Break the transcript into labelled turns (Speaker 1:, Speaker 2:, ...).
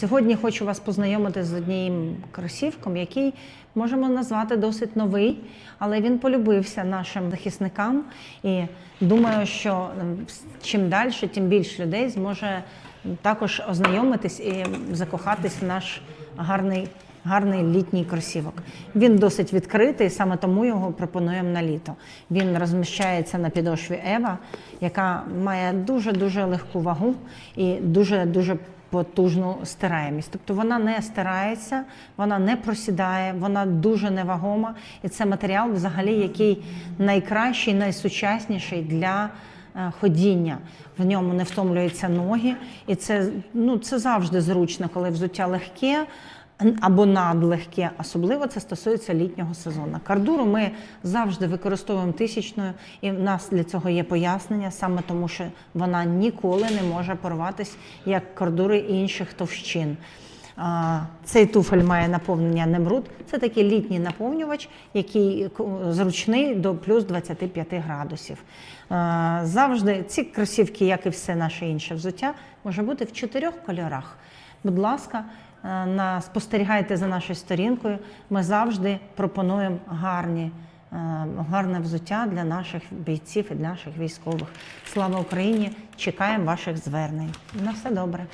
Speaker 1: Сьогодні хочу вас познайомити з однією кросівком, який можемо назвати досить новий, але він полюбився нашим захисникам. І думаю, що ем, чим далі, тим більше людей зможе також ознайомитись і закохатись в наш гарний. Гарний літній кросівок. Він досить відкритий, саме тому його пропонуємо на літо. Він розміщається на підошві Ева, яка має дуже дуже легку вагу і дуже дуже потужну стираємість. Тобто вона не стирається, вона не просідає, вона дуже невагома. І це матеріал, взагалі, який найкращий, найсучасніший для е, ходіння. В ньому не втомлюються ноги, і це, ну, це завжди зручно, коли взуття легке. Або надлегке, особливо це стосується літнього сезону. Кардуру ми завжди використовуємо тисячною, і в нас для цього є пояснення, саме тому, що вона ніколи не може порватися як кардури інших товщин. Цей туфель має наповнення Немруд. Це такий літній наповнювач, який зручний до плюс 25 градусів. Завжди ці кросівки, як і все наше інше взуття, може бути в чотирьох кольорах. Будь ласка, е, на, спостерігайте за нашою сторінкою. Ми завжди пропонуємо гарні, е, гарне взуття для наших бійців і для наших військових. Слава Україні! Чекаємо ваших звернень. На все добре.